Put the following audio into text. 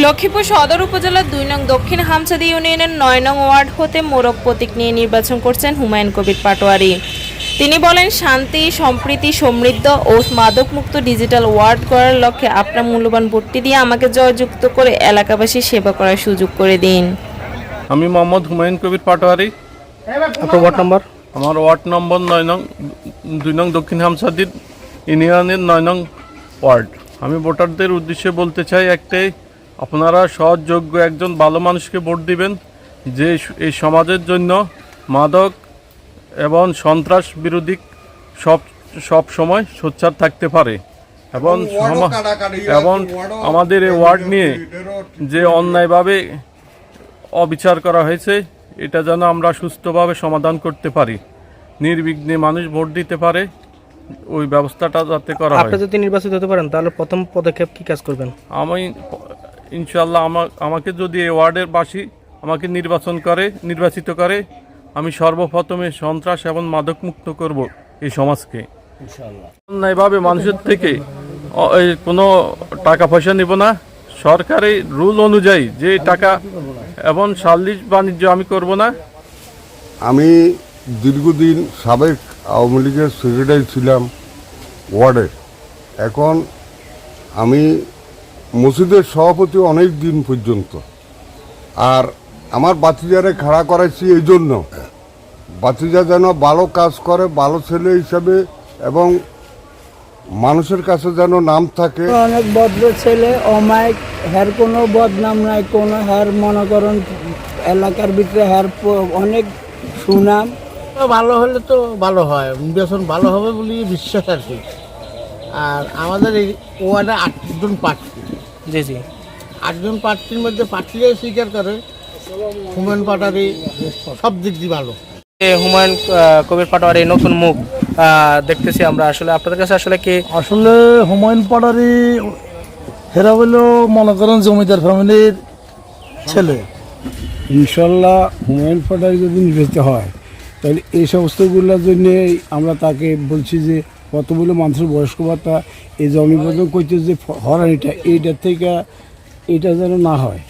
লক্ষ্মীপুর সদর উপজেলার দুই নং দক্ষিণ হামসাদি ইউনিয়নের নয় নং ওয়ার্ড হতে মোরগ প্রতীক নিয়ে নির্বাচন করছেন হুমায়ুন কবির পাটোয়ারি। তিনি বলেন শান্তি সম্প্রীতি সমৃদ্ধ ও মাদকমুক্ত ডিজিটাল ওয়ার্ড করার লক্ষ্যে আপনার মূল্যবান ভোটটি দিয়ে আমাকে জয়যুক্ত করে এলাকাবাসী সেবা করার সুযোগ করে দিন। আমি মোহাম্মদ হুমায়ুন কবির পাটোয়ারি। আপনার ওয়ার্ড নম্বর? আমার ওয়ার্ড নম্বর নয় নং দুই নং দক্ষিণ হামসাদির ইউনিয়নের নয় নং ওয়ার্ড। আমি ভোটারদের উদ্দেশ্যে বলতে চাই একটাই আপনারা সহযোগ্য একজন ভালো মানুষকে ভোট দিবেন যে এই সমাজের জন্য মাদক এবং সন্ত্রাস বিরোধী সব সব সময় সোচ্চার থাকতে পারে। এবং সমা- এবং আমাদের এই ওয়ার্ড নিয়ে যে অন্যায়ভাবে অবিচার করা হয়েছে এটা যেন আমরা সুস্থভাবে সমাধান করতে পারি। নির্বিঘ্নে মানুষ ভোট দিতে পারে ওই ব্যবস্থাটা যাতে করা হয়। আপনি যদি নির্বাচিত হতে পারেন তাহলে প্রথম পদক্ষেপ কি কাজ করবেন? আমি ইনশাল্লাহ আমা আমাকে যদি এই ওয়ার্ডের বাসী আমাকে নির্বাচন করে নির্বাচিত করে আমি সর্বপ্রথমে সন্ত্রাস এবং মাদক মুক্ত করব এই সমাজকে। অন্যায়ভাবে মানুষের থেকে কোনো টাকা পয়সা নিব না। সরকারি রুল অনুযায়ী যে টাকা এবং সাল্লিশ বাণিজ্য আমি করব না। আমি দীর্ঘদিন সাবেক আওয়ামী লীগের সেক্রেটারি ছিলাম ওয়ার্ডে। এখন আমি মসজিদের সভাপতি অনেক দিন পর্যন্ত। আর আমার বাতিজারে খাড়া করাইছি এই জন্য। বাতিজা যেন ভালো কাজ করে ভালো ছেলে হিসাবে এবং মানুষের কাছে যেন নাম থাকে। অনেক ভদ্র ছেলে অমায়িক হ্যার কোনো বদনাম নাই কোনো হ্যার মনে করেন এলাকার ভিতরে হ্যার অনেক সুনাম। ভালো হলে তো ভালো হয় নির্বাচন ভালো হবে বলে বিশ্বাস আর কি। আর আমাদের এই ওয়ার্ডে আটজন প্রার্থী জি জি। আটজন প্রার্থীর মধ্যে প্রার্থীরাই স্বীকার করে হুমায়ুন পাটারি সব দিক দিয়ে ভালো। হুমায়ুন কবির পাটোয়ারি নতুন মুখ দেখতেছি আমরা আসলে। আপনাদের কাছে আসলে কি আসলে হুমায়ুন পাড়ারি হেরা হইল মনে করেন জমিদার ফ্যামিলির ছেলে। ইনশাল্লাহ হুমায়ুন পাড়ারি যদি নির্বাচিত হয় তাহলে এই সমস্তগুলোর জন্য আমরা তাকে বলছি যে কতগুলো মানুষের বয়স্ক ভাতা। এই জমি পর্যন্ত করতে যে হরানিটা এইটার থেকে এটা যেন না হয়।